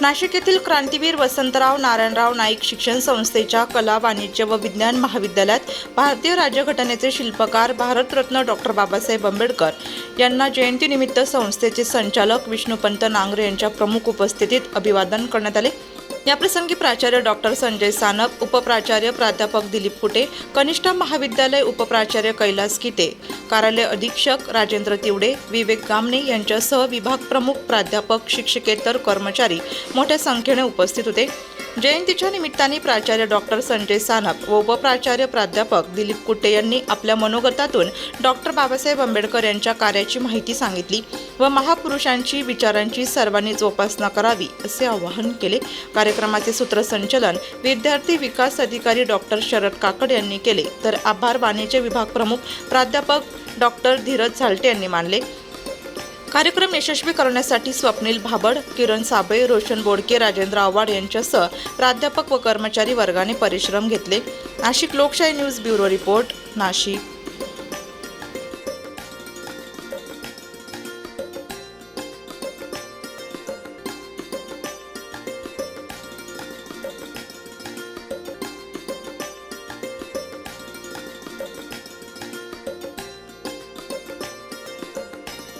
नाशिक येथील क्रांतीवीर वसंतराव नारायणराव नाईक शिक्षण संस्थेच्या कला वाणिज्य व विज्ञान महाविद्यालयात भारतीय राज्यघटनेचे शिल्पकार भारतरत्न डॉक्टर बाबासाहेब आंबेडकर यांना जयंतीनिमित्त संस्थेचे संचालक विष्णुपंत नांगरे यांच्या प्रमुख उपस्थितीत अभिवादन करण्यात आले. याप्रसंगी प्राचार्य डॉक्टर संजय सानप उपप्राचार्य प्राध्यापक दिलीप कुटे कनिष्ठ महाविद्यालय उपप्राचार्य कैलास किते कार्यालय अधीक्षक राजेंद्र तिवडे विवेक गामणे यांच्यासह विभाग प्रमुख प्राध्यापक शिक्षकेतर कर्मचारी मोठ्या संख्येने उपस्थित होते. जयंतीच्या निमित्ताने प्राचार्य डॉक्टर संजय सानप व उपप्राचार्य प्राध्यापक दिलीप कुट्टे यांनी आपल्या मनोगतातून डॉक्टर बाबासाहेब आंबेडकर यांच्या कार्याची माहिती सांगितली व महापुरुषांची विचारांची सर्वांनी जोपासना करावी असे आवाहन केले. कार्यक्रमाचे सूत्रसंचलन विद्यार्थी विकास अधिकारी डॉक्टर शरद काकड यांनी केले. तर आभार वाणिज्य विभाग प्रमुख प्राध्यापक डॉक्टर धीरज झालटे यांनी मानले. कार्यक्रम यशस्वी करण्यासाठी स्वप्नील भाबड किरण साबळे रोशन बोडके राजेंद्र आव्हाड यांच्यासह प्राध्यापक व कर्मचारी वर्गाने परिश्रम घेतले. नाशिक लोकशाही न्यूज ब्युरो रिपोर्ट नाशिक.